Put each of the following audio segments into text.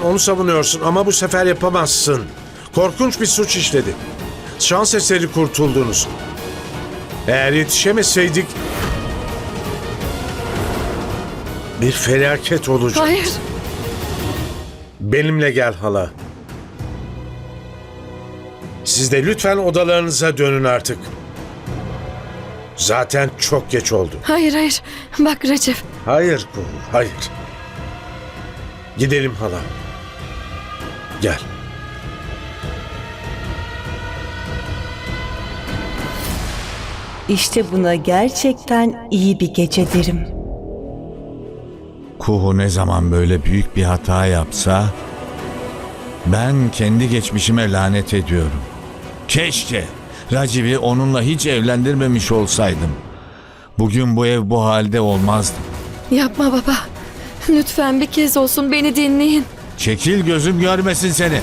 zaman onu savunuyorsun ama bu sefer yapamazsın. Korkunç bir suç işledi. Şans eseri kurtuldunuz. Eğer yetişemeseydik bir felaket olacak. Hayır. Benimle gel hala. Siz de lütfen odalarınıza dönün artık. Zaten çok geç oldu. Hayır hayır. Bak Recep. Hayır bu, hayır. Gidelim hala. Gel. İşte buna gerçekten iyi bir gece derim. Kuhu ne zaman böyle büyük bir hata yapsa ben kendi geçmişime lanet ediyorum. Keşke Raciv'i onunla hiç evlendirmemiş olsaydım. Bugün bu ev bu halde olmazdı. Yapma baba. Lütfen bir kez olsun beni dinleyin. Çekil gözüm görmesin seni.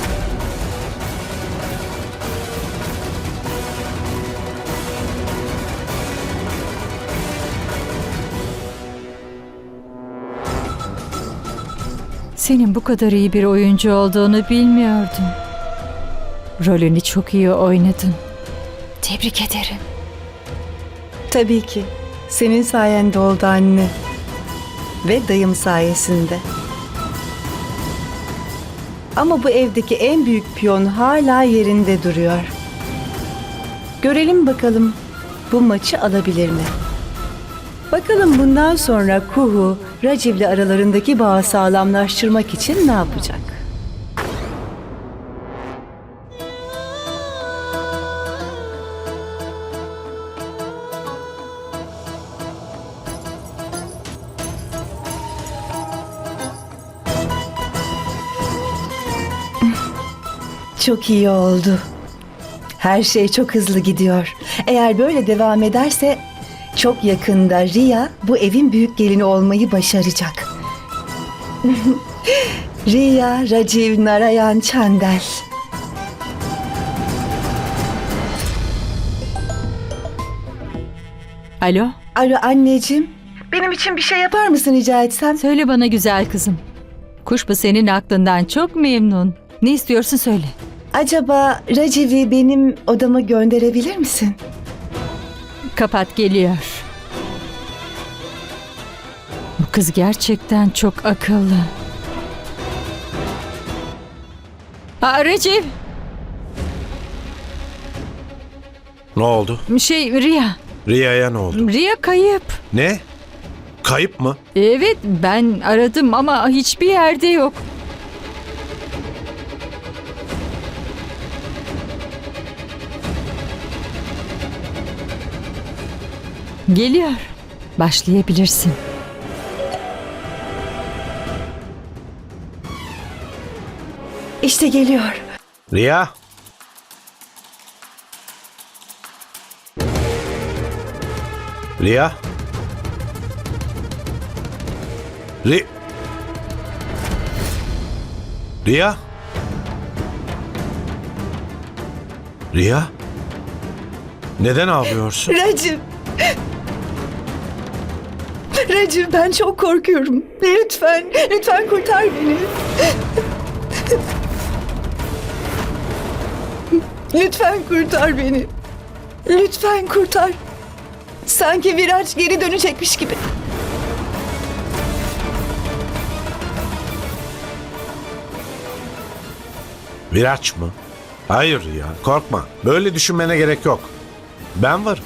Senin bu kadar iyi bir oyuncu olduğunu bilmiyordum. Rolünü çok iyi oynadın. Tebrik ederim. Tabii ki. Senin sayende oldu anne. Ve dayım sayesinde. Ama bu evdeki en büyük piyon hala yerinde duruyor. Görelim bakalım bu maçı alabilir mi? Bakalım bundan sonra Kuhu, Raciv'le aralarındaki bağı sağlamlaştırmak için ne yapacak? Çok iyi oldu. Her şey çok hızlı gidiyor. Eğer böyle devam ederse çok yakında Ria bu evin büyük gelini olmayı başaracak. Ria Rajiv Narayan Chandel. Alo, Alo anneciğim. Benim için bir şey yapar mısın rica etsem? söyle bana güzel kızım. Kuşbu senin aklından çok memnun. Ne istiyorsun söyle. Acaba Raciv'i benim odama gönderebilir misin? Kapat geliyor. Bu kız gerçekten çok akıllı. Aa, Recep, Ne oldu? şey Riya. Riya'ya ne oldu? Riya kayıp. Ne? Kayıp mı? Evet ben aradım ama hiçbir yerde yok. Geliyor. Başlayabilirsin. İşte geliyor. Riya? Riya? Ri... Riya? Riya? Neden ağlıyorsun? Racim. Racim ben çok korkuyorum. Lütfen, lütfen kurtar beni. Lütfen kurtar beni. Lütfen kurtar. Sanki viraj geri dönecekmiş gibi. Viraç mı? Hayır ya korkma. Böyle düşünmene gerek yok. Ben varım.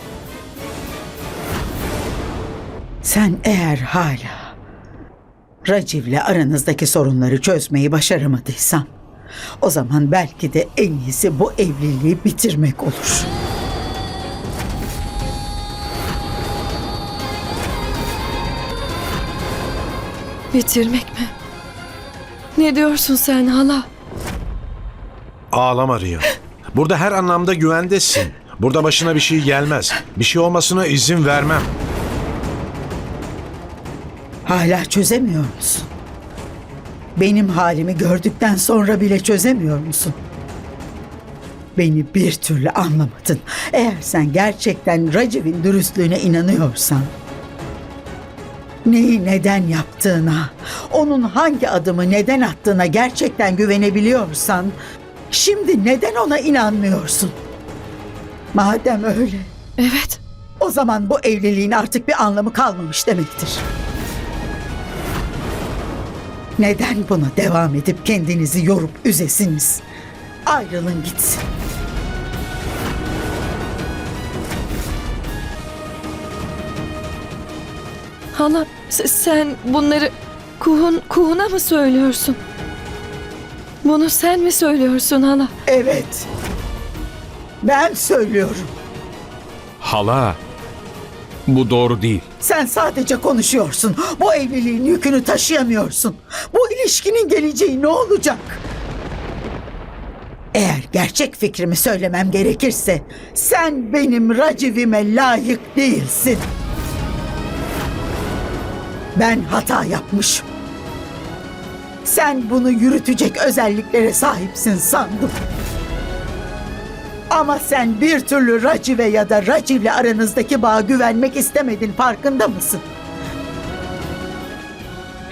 Sen eğer hala Raciv'le aranızdaki sorunları çözmeyi başaramadıysan o zaman belki de en iyisi bu evliliği bitirmek olur. Bitirmek mi? Ne diyorsun sen hala? Ağlama Riya. Burada her anlamda güvendesin. Burada başına bir şey gelmez. Bir şey olmasına izin vermem. Hala çözemiyor musun? Benim halimi gördükten sonra bile çözemiyor musun? Beni bir türlü anlamadın. Eğer sen gerçekten Raciv'in dürüstlüğüne inanıyorsan neyi neden yaptığına, onun hangi adımı neden attığına gerçekten güvenebiliyorsan, şimdi neden ona inanmıyorsun? Madem öyle, Evet. o zaman bu evliliğin artık bir anlamı kalmamış demektir. Neden buna devam edip kendinizi yorup üzesiniz? Ayrılın gitsin. Hala sen bunları Kuhun, Kuhun'a mı söylüyorsun? Bunu sen mi söylüyorsun hala? Evet. Ben söylüyorum. Hala. Bu doğru değil. Sen sadece konuşuyorsun. Bu evliliğin yükünü taşıyamıyorsun. Bu ilişkinin geleceği ne olacak? Eğer gerçek fikrimi söylemem gerekirse sen benim racivime layık değilsin. Ben hata yapmışım. Sen bunu yürütecek özelliklere sahipsin sandım. Ama sen bir türlü Racive ya da Raciv'le aranızdaki bağa güvenmek istemedin farkında mısın?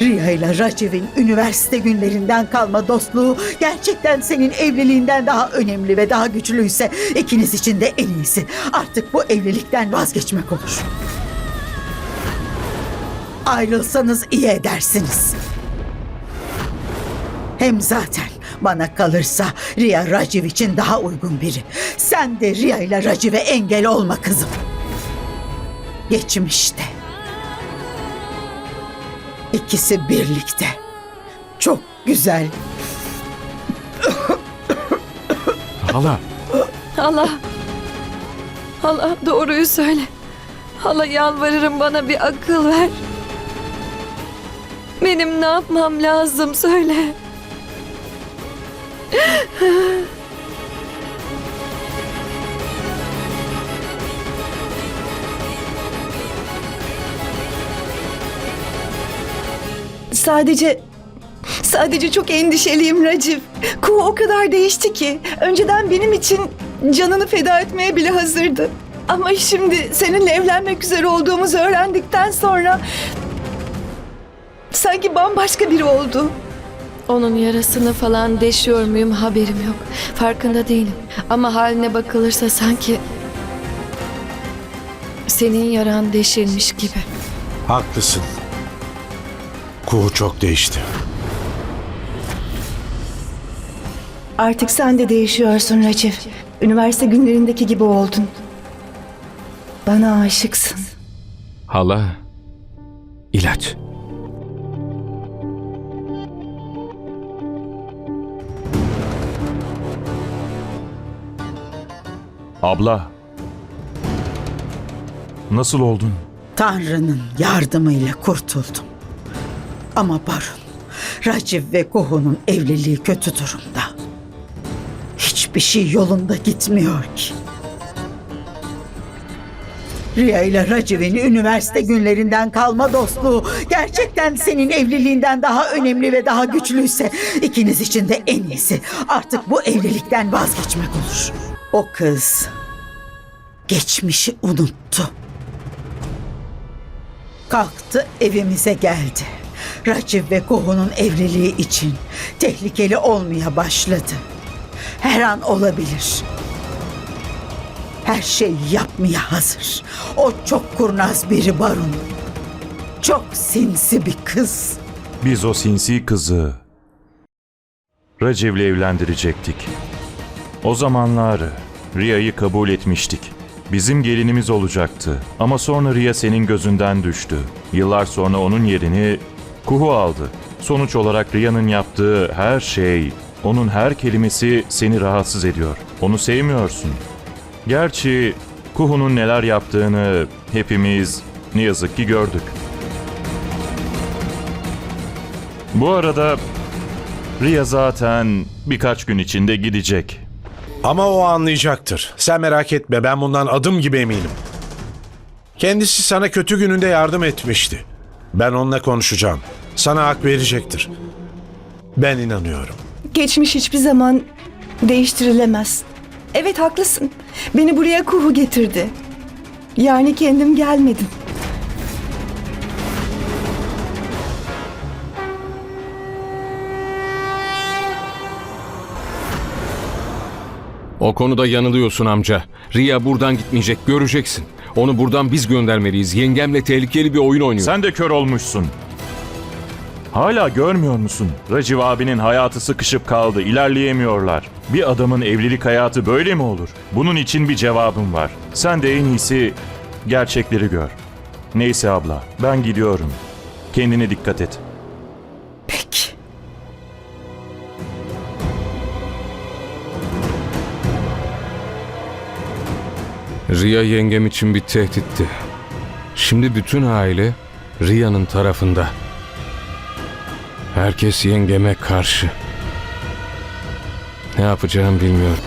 Riya ile Raciv'in üniversite günlerinden kalma dostluğu gerçekten senin evliliğinden daha önemli ve daha güçlüyse ikiniz için de en iyisi. Artık bu evlilikten vazgeçmek olur. Ayrılsanız iyi edersiniz. Hem zaten bana kalırsa Riya Raciv için daha uygun biri. Sen de Riya ile Raciv'e engel olma kızım. Geçmişte. İkisi birlikte. Çok güzel. Hala. Hala. Hala doğruyu söyle. Hala yalvarırım bana bir akıl ver. Benim ne yapmam lazım söyle. Sadece sadece çok endişeliyim Racif. Kuğu o kadar değişti ki önceden benim için canını feda etmeye bile hazırdı. Ama şimdi seninle evlenmek üzere olduğumuzu öğrendikten sonra sanki bambaşka biri oldu. Onun yarasını falan deşiyor muyum haberim yok. Farkında değilim. Ama haline bakılırsa sanki senin yaran deşilmiş gibi. Haklısın. Kuğu çok değişti. Artık sen de değişiyorsun Racif. Üniversite günlerindeki gibi oldun. Bana aşıksın. Hala. İlaç. Abla. Nasıl oldun? Tanrı'nın yardımıyla kurtuldum. Ama Barun, Raciv ve Kuhu'nun evliliği kötü durumda. Hiçbir şey yolunda gitmiyor ki. Riya ile Raciv'in üniversite günlerinden kalma dostluğu gerçekten senin evliliğinden daha önemli ve daha güçlüyse ikiniz için de en iyisi artık bu evlilikten vazgeçmek olur. O kız geçmişi unuttu. Kalktı evimize geldi. Raciv ve Kuhu'nun evliliği için tehlikeli olmaya başladı. Her an olabilir. Her şey yapmaya hazır. O çok kurnaz biri Barun. Çok sinsi bir kız. Biz o sinsi kızı Recev'le evlendirecektik. O zamanlar Riya'yı kabul etmiştik. Bizim gelinimiz olacaktı. Ama sonra Riya senin gözünden düştü. Yıllar sonra onun yerini Kuhu aldı. Sonuç olarak Riya'nın yaptığı her şey, onun her kelimesi seni rahatsız ediyor. Onu sevmiyorsun. Gerçi Kuhu'nun neler yaptığını hepimiz ne yazık ki gördük. Bu arada Riya zaten birkaç gün içinde gidecek. Ama o anlayacaktır. Sen merak etme ben bundan adım gibi eminim. Kendisi sana kötü gününde yardım etmişti. Ben onunla konuşacağım. Sana hak verecektir. Ben inanıyorum. Geçmiş hiçbir zaman değiştirilemez. Evet haklısın. Beni buraya Kuhu getirdi. Yani kendim gelmedim. O konuda yanılıyorsun amca. Riya buradan gitmeyecek göreceksin. Onu buradan biz göndermeliyiz. Yengemle tehlikeli bir oyun oynuyor. Sen de kör olmuşsun. Hala görmüyor musun? Raciv abinin hayatı sıkışıp kaldı, ilerleyemiyorlar. Bir adamın evlilik hayatı böyle mi olur? Bunun için bir cevabım var. Sen de en iyisi gerçekleri gör. Neyse abla, ben gidiyorum. Kendine dikkat et. Riya yengem için bir tehditti. Şimdi bütün aile Riya'nın tarafında. Herkes yengeme karşı. Ne yapacağım bilmiyorum.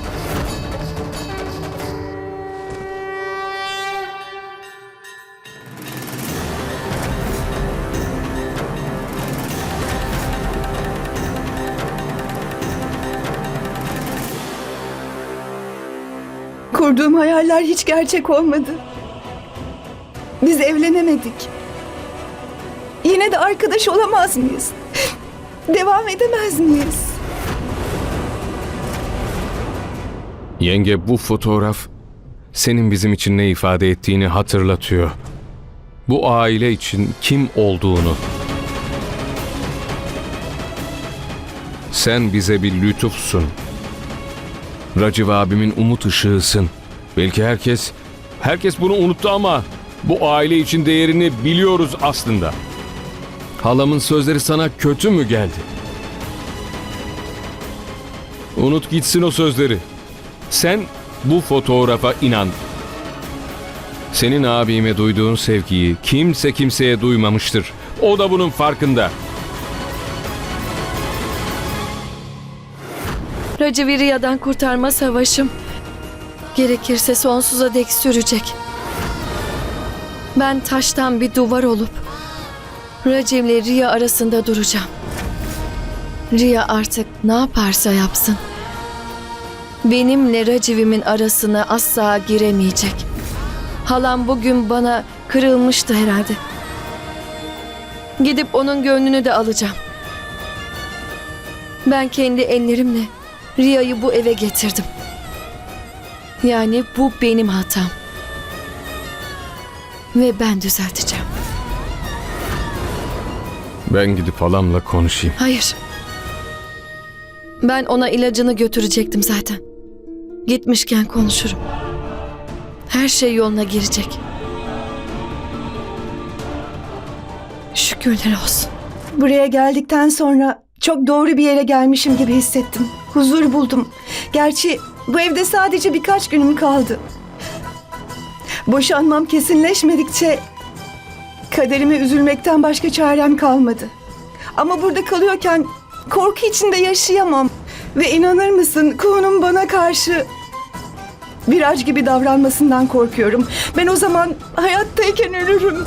Kurduğum hayaller hiç gerçek olmadı. Biz evlenemedik. Yine de arkadaş olamaz mıyız? Devam edemez miyiz? Yenge bu fotoğraf senin bizim için ne ifade ettiğini hatırlatıyor. Bu aile için kim olduğunu. Sen bize bir lütufsun. Raciv abimin umut ışığısın. Belki herkes, herkes bunu unuttu ama bu aile için değerini biliyoruz aslında. Halamın sözleri sana kötü mü geldi? Unut gitsin o sözleri. Sen bu fotoğrafa inan. Senin abime duyduğun sevgiyi kimse kimseye duymamıştır. O da bunun farkında. Raciv'i Riya'dan kurtarma savaşım gerekirse sonsuza dek sürecek. Ben taştan bir duvar olup Raciv'le Riya arasında duracağım. Riya artık ne yaparsa yapsın. Benimle Raciv'imin arasına asla giremeyecek. Halam bugün bana kırılmıştı herhalde. Gidip onun gönlünü de alacağım. Ben kendi ellerimle Riya'yı bu eve getirdim. Yani bu benim hatam. Ve ben düzelteceğim. Ben gidip halamla konuşayım. Hayır. Ben ona ilacını götürecektim zaten. Gitmişken konuşurum. Her şey yoluna girecek. Şükürler olsun. Buraya geldikten sonra çok doğru bir yere gelmişim gibi hissettim. Huzur buldum. Gerçi bu evde sadece birkaç günüm kaldı. Boşanmam kesinleşmedikçe kaderime üzülmekten başka çarem kalmadı. Ama burada kalıyorken korku içinde yaşayamam. Ve inanır mısın Kuğu'nun bana karşı viraj gibi davranmasından korkuyorum. Ben o zaman hayattayken ölürüm.